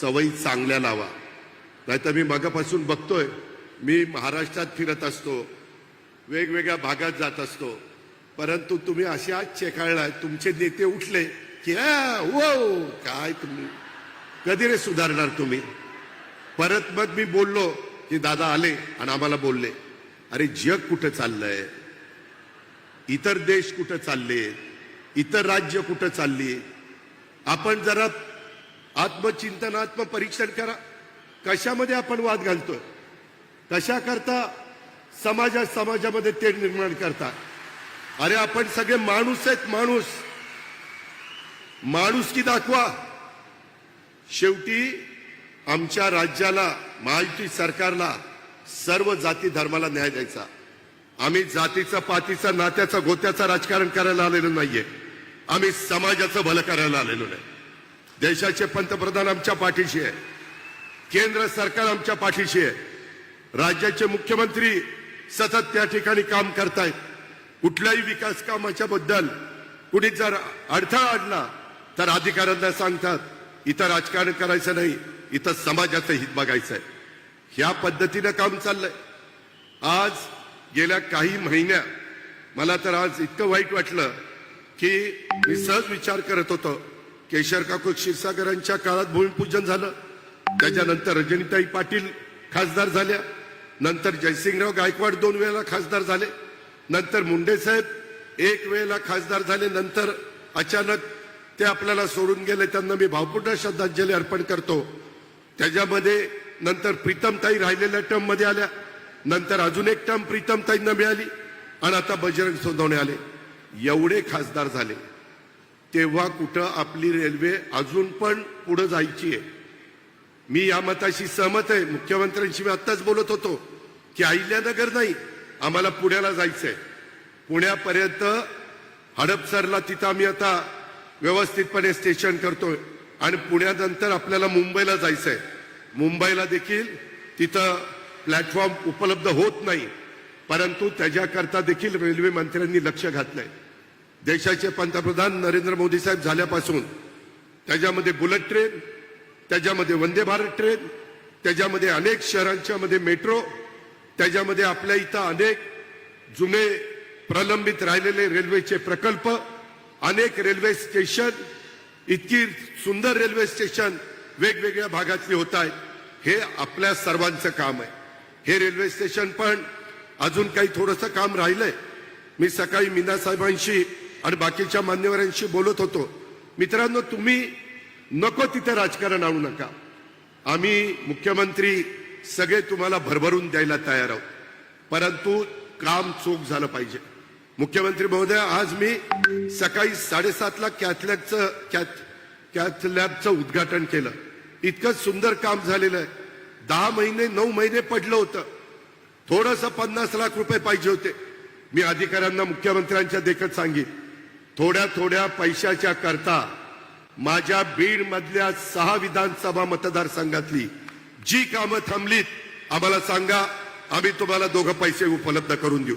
सवयी चांगल्या लावा. नाहीतर मी मगापासून बघतोय मी महाराष्ट्रात फिरत असतो वेगवेगळ्या भागात जात असतो. परंतु तुम्ही असे आज चेकाळलाय तुमचे नेते उठले की ओ काय तुम्ही? कधी रे सुधारणार तुम्ही? परत मग मी बोललो की दादा आले आणि आम्हाला बोलले. अरे जग कुठं चाललंय? इतर देश कुठं चालले? इतर राज्य कुठं चालली? आपण जरा आत्मचिंतन आत्मपरीक्षण करा. कशामध्ये आपण वाद घालतोय? कशा करता समाजा समाजामध्ये ते निर्माण करता? अरे आपण सगळे माणूस आहेत माणूस. माणूस की दाखवा. शेवटी आमच्या राज्याला महायुती सरकारला सर्व जाती धर्माला न्याय द्यायचा. आम्ही जातीचा पातीचा नात्याचा गोत्याचा राजकारण करायला आलेलो नाहीये. आम्ही समाजाचं भलं करायला आलेलो नाही. देशाचे पंतप्रधान आमच्या पाठीशी आहे. केंद्र सरकार आमच्या पाठीशी आहे. राज्याचे मुख्यमंत्री सतत त्या ठिकाणी काम करतायत. कुठल्याही विकास कामाच्या बद्दल कुणी जर अडथळा आणला तर अधिकाऱ्यांना सांगतात इथं राजकारण करायचं नाही इथं समाजाचं हित बघायचं आहे. ह्या पद्धतीनं काम चाललंय. आज गेल्या काही महिन्या मला तर आज इतकं वाईट वाटलं की मी सहज विचार करत होतो केशर काकू क्षीरसागरांच्या काळात भूमिपूजन झालं. त्याच्यानंतर रजनीताई पाटील खासदार झाल्या. नंतर जयसिंगराव गायकवाड दोन वेळेला खासदार झाले. नंतर मुंडे साहेब एक वेळेला खासदार झाले. नंतर अचानक ते आपल्याला सोडून गेले. त्यांना मी भावपूर्ण श्रद्धांजली अर्पण करतो. त्याच्यामध्ये नंतर प्रीतमताई राहिलेल्या टर्ममध्ये आल्या. नंतर अजून एक टर्म प्रीतमताईंना मिळाली. आणि आता बजरंग सोनवणे आले. एवढे खासदार झाले. तेव्हा कुठं आपली रेल्वे अजून पण पुढं जायची आहे. मी या मताशी सहमत आहे. मुख्यमंत्र्यांशी मी आत्ताच बोलत होतो की अहिल्यानगर नाही आम्हाला पुण्याला जायचंय. पुण्यापर्यंत हडपसरला तिथं आम्ही आता व्यवस्थितपणे स्टेशन करतोय. आणि पुण्यानंतर आपल्याला मुंबईला जायचंय. मुंबईला देखील तिथं प्लॅटफॉर्म उपलब्ध होत नाही. परंतु त्याच्याकरता देखील रेल्वे मंत्र्यांनी लक्ष घातलंय. देशाचे पंतप्रधान नरेंद्र मोदी साहेब झाल्यापासून त्याच्यामध्ये बुलेट ट्रेन त्याच्यामध्ये वंदे भारत ट्रेन त्याच्यामध्ये अनेक शहरांच्या मध्ये मेट्रो त्याच्यामध्ये आपल्या इथं अनेक जुने प्रलंबित राहिलेले रेल्वेचे प्रकल्प अनेक रेल्वे स्टेशन इतकी सुंदर रेल्वे स्टेशन वेगवेगळ्या भागातली होत आहेत. हे आपल्या सर्वांचं काम आहे. हे रेल्वे स्टेशन पण अजून काही थोडंसं काम राहिलंय. मी सकाळी मीना साहेबांशी आणि बाकीच्या मान्यवरांशी बोलत होतो. मित्रांनो तुम्ही नको तिथे राजकारण आणू नका. आम्ही मुख्यमंत्री सगळे तुम्हाला भरभरून द्यायला तयार आहोत. परंतु काम चोख झालं पाहिजे. मुख्यमंत्री महोदय आज मी सकाळी साडेसातला कॅथलॅबचं कॅथ कॅथलॅबचं उद्घाटन केलं. इतकं सुंदर काम झालेलं आहे. दहा महिने नऊ महिने पडलं होतं. थोडस पन्नास लाख रुपये पाहिजे होते. मी अधिकाऱ्यांना मुख्यमंत्र्यांच्या देखत सांगितलं थोड्या थोड्या पैशाच्या करता माझ्या बीड मधल्या सहा विधानसभा मतदारसंघातली जी कामं थांबलीत आम्हाला सांगा आम्ही तुम्हाला दोघं पैसे उपलब्ध करून देऊ.